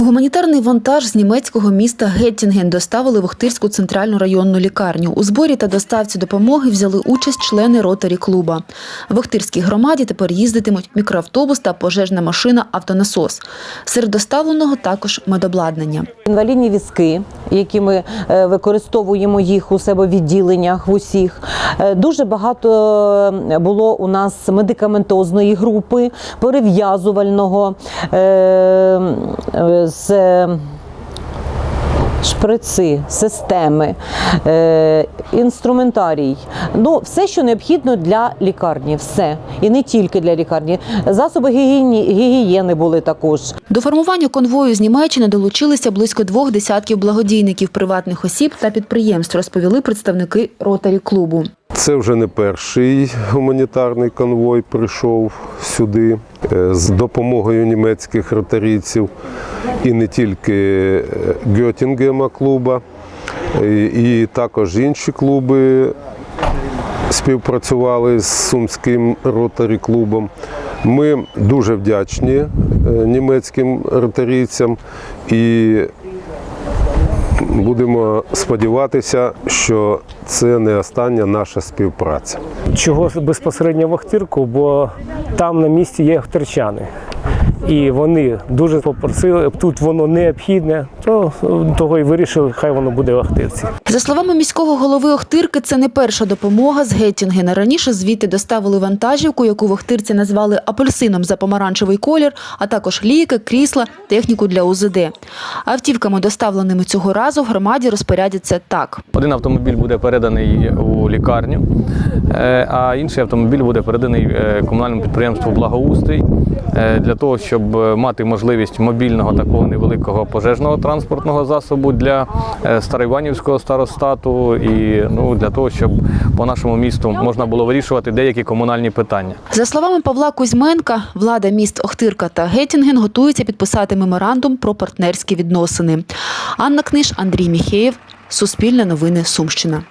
Гуманітарний вантаж з німецького міста Геттінген доставили в Охтирську центральну районну лікарню. У зборі та доставці допомоги взяли участь члени ротарі клуба. В Охтирській громаді тепер їздитимуть мікроавтобус та пожежна машина автонасос. Серед доставленого також медобладнання. Інвалідні візки, які ми е, використовуємо їх у себе в відділеннях в усіх. Е, Дуже багато е, було у нас медикаментозної групи, перев'язувального з шприци, системи, е, інструментарій. Ну, все, що необхідно для лікарні, все. І не тільки для лікарні. Засоби гігієні, гігієни були також. До формування конвою з Німеччини долучилися близько двох десятків благодійників, приватних осіб та підприємств, розповіли представники ротарі клубу. Це вже не перший гуманітарний конвой прийшов сюди е, з допомогою німецьких ротарійців і не тільки е, Гьотінгема клуба, і- також інші клуби співпрацювали з Сумським ротарі клубом. Ми дуже вдячні е, німецьким ротарійцям і будемо сподіватися, що це не остання наша співпраця. Чого безпосередньо в Охтирку, бо там на місці є охтирчани. І вони дуже попросили, тут воно необхідне, то того і вирішили, хай воно буде в Охтирці. За словами міського голови Охтирки, це не перша допомога з Геттінгена. Раніше звідти доставили вантажівку, яку в Охтирці назвали апельсином за помаранчевий колір, а також ліки, крісла, техніку для УЗД. Автівками, доставленими цього разу, в громаді розпорядяться так. Один автомобіль буде переданий у лікарню, е, а інший автомобіль буде переданий е, комунальному підприємству Благоустрій е, для того, щоб е, мати можливість мобільного такого невеликого пожежного транспортного засобу для е, Староіванівського старостату і ну, для того, щоб по нашому місту можна було вирішувати деякі комунальні питання. За словами Павла Кузьменка, влада міст Охтирка та Геттінген готується підписати меморандум про партнерські відносини. Анна Книж, Андрій Міхеєв, Суспільне новини Сумщина.